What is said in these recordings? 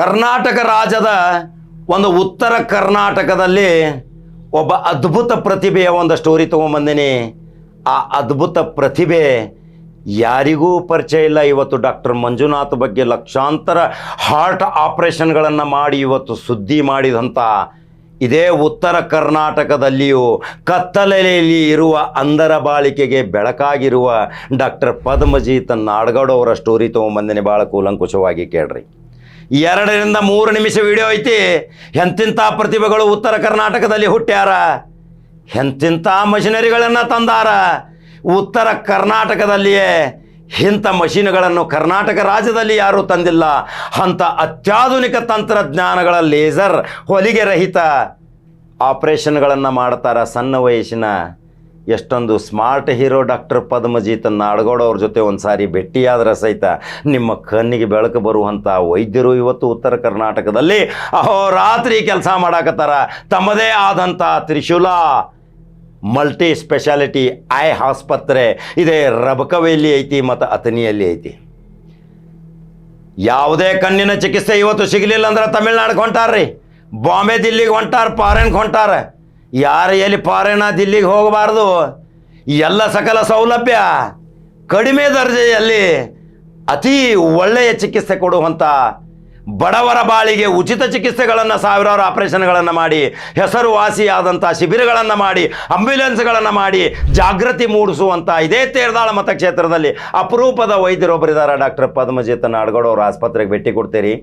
ಕರ್ನಾಟಕ ರಾಜ್ಯದ ಒಂದು ಉತ್ತರ ಕರ್ನಾಟಕದಲ್ಲಿ ಒಬ್ಬ ಅದ್ಭುತ ಪ್ರತಿಭೆಯ ಒಂದು ಸ್ಟೋರಿ ತೊಗೊಂಬಂದಿನಿ. ಆ ಅದ್ಭುತ ಪ್ರತಿಭೆ ಯಾರಿಗೂ ಪರಿಚಯ ಇಲ್ಲ. ಇವತ್ತು ಡಾಕ್ಟರ್ ಮಂಜುನಾಥ್ ಬಗ್ಗೆ ಲಕ್ಷಾಂತರ ಹಾರ್ಟ್ ಆಪರೇಷನ್ಗಳನ್ನು ಮಾಡಿ, ಇವತ್ತು ಸುದ್ದಿ ಮಾಡಿದಂಥ ಇದೇ ಉತ್ತರ ಕರ್ನಾಟಕದಲ್ಲಿಯೂ ಕತ್ತಲೆಯಲ್ಲಿ ಇರುವ ಅಂಧರ ಬಾಳಿಕೆಗೆ ಬೆಳಕಾಗಿರುವ ಡಾಕ್ಟರ್ ಪದ್ಮಜೀತ್ ಅವರ ಸ್ಟೋರಿ ತೊಗೊಂಬಂದಿನಿ. ಭಾಳ ಕೂಲಂಕುಷವಾಗಿ ಕೇಳ್ರಿ. ಎರಡರಿಂದ ಮೂರು ನಿಮಿಷ ವಿಡಿಯೋ ಐತಿ. ಎಂತಿಂಥ ಪ್ರತಿಭೆಗಳು ಉತ್ತರ ಕರ್ನಾಟಕದಲ್ಲಿ ಹುಟ್ಟ್ಯಾರ. ಎಂತಿಂಥ ಮಷಿನರಿಗಳನ್ನು ತಂದಾರ. ಉತ್ತರ ಕರ್ನಾಟಕದಲ್ಲಿಯೇ ಇಂಥ ಮಷೀನ್ಗಳನ್ನು ಕರ್ನಾಟಕ ರಾಜ್ಯದಲ್ಲಿ ಯಾರೂ ತಂದಿಲ್ಲ. ಅಂಥ ಅತ್ಯಾಧುನಿಕ ತಂತ್ರಜ್ಞಾನಗಳ ಲೇಸರ್ ಹೊಲಿಗೆ ರಹಿತ ಆಪರೇಷನ್ಗಳನ್ನು ಮಾಡ್ತಾರ ಸಣ್ಣ ವಯಸ್ಸಿನ ಎಷ್ಟೊಂದು ಸ್ಮಾರ್ಟ್ ಹೀರೋ ಡಾಕ್ಟರ್ ಪದ್ಮಜೀತ್ ಅವ್ರ ಜೊತೆ ಒಂದು ಸಾರಿ ಭೇಟಿಯಾದ್ರೆ ಸಹಿತ ನಿಮ್ಮ ಕಣ್ಣಿಗೆ ಬೆಳಕು ಬರುವಂಥ ವೈದ್ಯರು ಇವತ್ತು ಉತ್ತರ ಕರ್ನಾಟಕದಲ್ಲಿ ಅಹೋರಾತ್ರಿ ಕೆಲಸ ಮಾಡಾಕತ್ತಾರ. ತಮ್ಮದೇ ಆದಂಥ ತ್ರಿಶೂಲ ಮಲ್ಟಿ ಸ್ಪೆಷಾಲಿಟಿ ಐ ಆಸ್ಪತ್ರೆ. ಇದೇ ರಬಕವೆಯಲ್ಲಿ ಐತಿ ಮತ್ತು ಅಥನಿಯಲ್ಲಿ ಐತಿ. ಯಾವುದೇ ಕಣ್ಣಿನ ಚಿಕಿತ್ಸೆ ಇವತ್ತು ಸಿಗಲಿಲ್ಲ ಅಂದ್ರೆ ತಮಿಳ್ನಾಡಿಗೆ ಹೊಂಟಾರ್ರಿ. ಬಾಂಬೆ ದಿಲ್ಲಿಗೆ ಹೊಂಟಾರ ಫಾರಿನ್ಗೆ ಹೊಂಟಾರ. ಯಾರು ಎಲ್ಲಿ ಪಾರಾಯಣ ದಿಲ್ಲಿಗೆ ಹೋಗಬಾರ್ದು? ಎಲ್ಲ ಸಕಲ ಸೌಲಭ್ಯ ಕಡಿಮೆ ದರ್ಜೆಯಲ್ಲಿ ಅತಿ ಒಳ್ಳೆಯ ಚಿಕಿತ್ಸೆ ಕೊಡುವಂಥ ಬಡವರ ಬಾಳಿಗೆ ಉಚಿತ ಚಿಕಿತ್ಸೆಗಳನ್ನು, ಸಾವಿರಾರು ಆಪರೇಷನ್ಗಳನ್ನು ಮಾಡಿ ಹೆಸರುವಾಸಿಯಾದಂಥ ಶಿಬಿರಗಳನ್ನು ಮಾಡಿ ಆಂಬ್ಯುಲೆನ್ಸ್ಗಳನ್ನು ಮಾಡಿ ಜಾಗೃತಿ ಮೂಡಿಸುವಂಥ ಇದೇ ತೇರ್ದಾಳ ಮತಕ್ಷೇತ್ರದಲ್ಲಿ ಅಪರೂಪದ ವೈದ್ಯರೊಬ್ಬರಿದ್ದಾರೆ. ಡಾಕ್ಟರ್ ಪದ್ಮಜಿತ್ ನಾಡ್ಗೌಡ ಅವ್ರ ಆಸ್ಪತ್ರೆಗೆ ಭೇಟಿ ಕೊಡ್ತೀರಿ.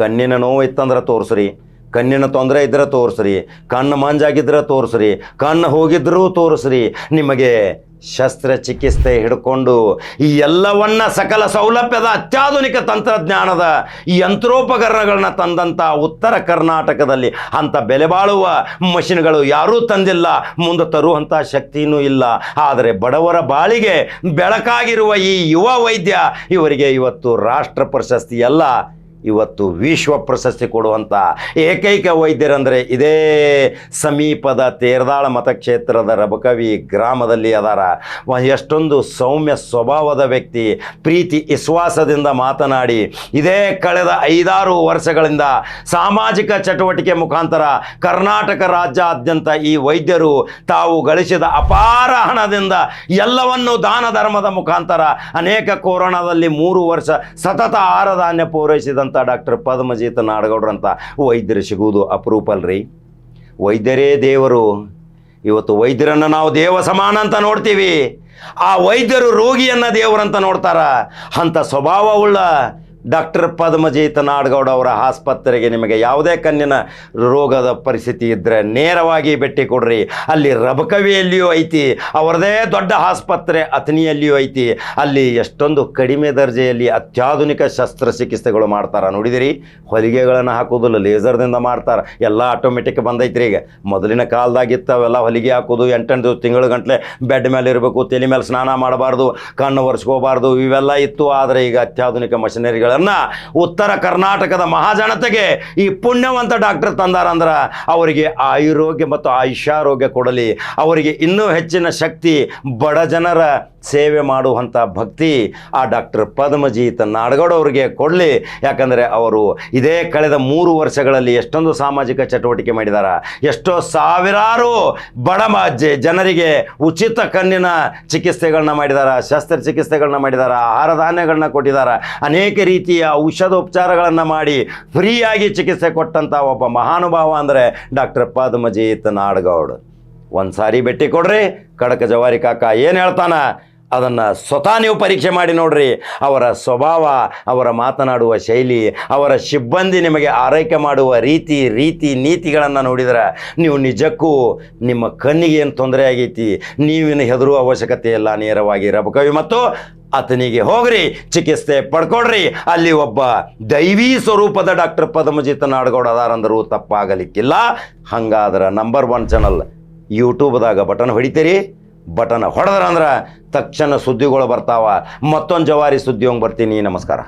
ಕಣ್ಣಿನ ನೋವು ಇತ್ತಂದ್ರೆ ತೋರಿಸ್ರಿ. ಕಣ್ಣಿನ ತೊಂದರೆ ಇದ್ರೆ ತೋರಿಸ್ರಿ, ಕಣ್ಣು ಮಂಜಾಗಿದ್ರೆ ತೋರಿಸ್ರಿ, ಕಣ್ಣು ಹೋಗಿದ್ರೂ ತೋರಿಸ್ರಿ, ನಿಮಗೆ ಶಸ್ತ್ರಚಿಕಿತ್ಸೆ ಹಿಡ್ಕೊಂಡು ಈ ಎಲ್ಲವನ್ನ ಸಕಲ ಸೌಲಭ್ಯದ ಅತ್ಯಾಧುನಿಕ ತಂತ್ರಜ್ಞಾನದ ಈ ಯಂತ್ರೋಪಕರಣಗಳನ್ನ ತಂದಂಥ ಉತ್ತರ ಕರ್ನಾಟಕದಲ್ಲಿ ಅಂಥ ಬೆಲೆ ಬಾಳುವ ಮಷಿನ್ಗಳು ಯಾರೂ ತಂದಿಲ್ಲ, ಮುಂದೆ ತರುವಂಥ ಶಕ್ತಿಯೂ ಇಲ್ಲ. ಆದರೆ ಬಡವರ ಬಾಳಿಗೆ ಬೆಳಕಾಗಿರುವ ಈ ಯುವ ವೈದ್ಯ ಇವರಿಗೆ ಇವತ್ತು ರಾಷ್ಟ್ರ ಪ್ರಶಸ್ತಿ ಎಲ್ಲ ಇವತ್ತು ವಿಶ್ವ ಪ್ರಶಸ್ತಿ ಕೊಡುವಂಥ ಏಕೈಕ ವೈದ್ಯರಂದರೆ ಇದೇ ಸಮೀಪದ ತೇರ್ದಾಳ ಮತಕ್ಷೇತ್ರದ ರಬಕವಿ ಗ್ರಾಮದಲ್ಲಿ ಅದಾರ. ಎಷ್ಟೊಂದು ಸೌಮ್ಯ ಸ್ವಭಾವದ ವ್ಯಕ್ತಿ, ಪ್ರೀತಿ, ವಿಶ್ವಾಸದಿಂದ ಮಾತನಾಡಿ, ಇದೇ ಕಳೆದ ಐದಾರು ವರ್ಷಗಳಿಂದ ಸಾಮಾಜಿಕ ಚಟುವಟಿಕೆ ಮುಖಾಂತರ ಕರ್ನಾಟಕ ರಾಜ್ಯಾದ್ಯಂತ ಈ ವೈದ್ಯರು ತಾವು ಗಳಿಸಿದ ಅಪಾರ ಹಣದಿಂದ ಎಲ್ಲವನ್ನು ದಾನ ಧರ್ಮದ ಮುಖಾಂತರ ಅನೇಕ ಕೊರೋನಾದಲ್ಲಿ ಮೂರು ವರ್ಷ ಸತತ ಆಹಾರ ಧಾನ್ಯ ಪೂರೈಸಿದಂಥ ಡಾಕ್ಟರ್ ಪದ್ಮಜೀತ್ ಅಂತ ವೈದ್ಯರು ಸಿಗುವುದು ಅಪರೂಪ ಅಲ್ರಿ. ವೈದ್ಯರೇ ದೇವರು, ಇವತ್ತು ವೈದ್ಯರನ್ನು ನಾವು ದೇವ ಸಮಾನ ಅಂತ ನೋಡ್ತೀವಿ. ಆ ವೈದ್ಯರು ರೋಗಿಯನ್ನ ದೇವರಂತ ನೋಡ್ತಾರ. ಅಂಥ ಸ್ವಭಾವವುಳ್ಳ ಡಾಕ್ಟರ್ ಪದ್ಮಜೀತ ನಾಡ್ಗೌಡ ಅವರ ಆಸ್ಪತ್ರೆಗೆ ನಿಮಗೆ ಯಾವುದೇ ಕಣ್ಣಿನ ರೋಗದ ಪರಿಸ್ಥಿತಿ ಇದ್ದರೆ ನೇರವಾಗಿ ಭೇಟಿ ಕೊಡ್ರಿ. ಅಲ್ಲಿ ರಬಕವಿಯಲ್ಲಿಯೂ ಐತಿ, ಅವರದೇ ದೊಡ್ಡ ಆಸ್ಪತ್ರೆ ಅಥಣಿಯಲ್ಲಿಯೂ ಐತಿ. ಅಲ್ಲಿ ಎಷ್ಟೊಂದು ಕಡಿಮೆ ದರ್ಜೆಯಲ್ಲಿ ಅತ್ಯಾಧುನಿಕ ಶಸ್ತ್ರಚಿಕಿತ್ಸೆಗಳು ಮಾಡ್ತಾರೆ. ನೋಡಿದಿರಿ, ಹೊಲಿಗೆಗಳನ್ನು ಹಾಕೋದಿಲ್ಲ ಲೇಸರ್ದಿಂದ ಮಾಡ್ತಾರೆ. ಎಲ್ಲ ಆಟೋಮೆಟಿಕ್ ಬಂದೈತ್ರಿ ಈಗ. ಮೊದಲಿನ ಕಾಲದಾಗಿತ್ತು ಅವೆಲ್ಲ ಹೊಲಿಗೆ ಹಾಕೋದು ಎಂಟೆಂಟು ತಿಂಗಳು ಗಂಟಲೆ ಬೆಡ್ ಮೇಲೆ ಇರಬೇಕು, ತಲೆ ಮೇಲೆ ಸ್ನಾನ ಮಾಡಬಾರ್ದು, ಕಣ್ಣು ಒರೆಸ್ಕೋಬಾರ್ದು, ಇವೆಲ್ಲ ಇತ್ತು. ಆದರೆ ಈಗ ಅತ್ಯಾಧುನಿಕ ಮಷಿನರಿಗಳನ್ನು ಉತ್ತರ ಕರ್ನಾಟಕದ ಮಹಾಜನತೆಗೆ ಈ ಪುಣ್ಯವಂತ ಡಾಕ್ಟರ್ ತಂದಾರಂದ್ರ ಅವರಿಗೆ ಆಯುರೋಗ್ಯ ಮತ್ತು ಆಯುಷ್ಯಾರೋಗ್ಯ ಕೊಡಲಿ. ಅವರಿಗೆ ಇನ್ನೂ ಹೆಚ್ಚಿನ ಶಕ್ತಿ, ಬಡ ಜನರ ಸೇವೆ ಮಾಡುವಂಥ ಭಕ್ತಿ ಆ ಡಾಕ್ಟರ್ ಪದ್ಮಜೀತ್ ನಾಡಗೌಡವ್ರಿಗೆ ಕೊಡಲಿ. ಯಾಕಂದರೆ ಅವರು ಇದೇ ಕಳೆದ ಮೂರು ವರ್ಷಗಳಲ್ಲಿ ಎಷ್ಟೊಂದು ಸಾಮಾಜಿಕ ಚಟುವಟಿಕೆ ಮಾಡಿದ್ದಾರೆ ಎಷ್ಟೋ ಸಾವಿರಾರು ಬಡ ಜನರಿಗೆ ಉಚಿತ ಕಣ್ಣಿನ ಚಿಕಿತ್ಸೆಗಳನ್ನ ಮಾಡಿದ್ದಾರೆ ಶಸ್ತ್ರಚಿಕಿತ್ಸೆಗಳನ್ನ ಮಾಡಿದ್ದಾರೆ ಆಹಾರ ಧಾನ್ಯಗಳನ್ನ ಕೊಟ್ಟಿದ್ದಾರೆ ಅನೇಕ ರೀತಿಯ ಔಷಧೋಪಚಾರಗಳನ್ನು ಮಾಡಿ ಫ್ರೀಯಾಗಿ ಚಿಕಿತ್ಸೆ ಕೊಟ್ಟಂಥ ಒಬ್ಬ ಮಹಾನುಭಾವ ಅಂದರೆ ಡಾಕ್ಟರ್ ಪದ್ಮಜೀತ್ ನಾಡಗೌಡ್. ಒಂದು ಸಾರಿ ಭೇಟಿ ಕೊಡ್ರಿ. ಕಡಕ ಜವಾರಿ ಕಾಕ ಏನು ಹೇಳ್ತಾನ? ಅದನ್ನು ಸ್ವತಃ ನೀವು ಪರೀಕ್ಷೆ ಮಾಡಿ ನೋಡ್ರಿ. ಅವರ ಸ್ವಭಾವ, ಅವರ ಮಾತನಾಡುವ ಶೈಲಿ, ಅವರ ಸಿಬ್ಬಂದಿ ನಿಮಗೆ ಆರೈಕೆ ಮಾಡುವ ರೀತಿ ರೀತಿ, ನೀತಿಗಳನ್ನು ನೋಡಿದರೆ ನೀವು ನಿಜಕ್ಕೂ ನಿಮ್ಮ ಕಣ್ಣಿಗೆ ಏನು ತೊಂದರೆ ಆಗೈತಿ? ನೀವಿನ ಹೆದರುವ ಅವಶ್ಯಕತೆ ಇಲ್ಲ, ನೇರವಾಗಿ ರಬಕವಿ ಮತ್ತು ಆತನಿಗೆ ಹೋಗ್ರಿ, ಚಿಕಿತ್ಸೆ ಪಡ್ಕೊಡ್ರಿ ಅಲ್ಲಿ ಒಬ್ಬ ದೈವಿ ಸ್ವರೂಪದ ಡಾಕ್ಟರ್ ಪದ್ಮಜಿತ್ ನಾಡಗೌಡ ಅದಾರಂದರೂ ತಪ್ಪಾಗಲಿಕ್ಕಿಲ್ಲ. ಹಂಗಾದ್ರೆ ನಂಬರ್ ಒನ್ ಚಾನಲ್ ಯೂಟ್ಯೂಬ್ದಾಗ ಬಟನ್ ಹೊಡಿತೀರಿ. ಬಟನ್ ಹೊಡೆದ್ರಂದ್ರೆ ತಕ್ಷಣ ಸುದ್ದಿಗಳು ಬರ್ತಾವ. ಮತ್ತೊಂದು ಜವಾರಿ ಸುದ್ದಿ ಹೋಗಿ ಬರ್ತೀನಿ. ನಮಸ್ಕಾರ.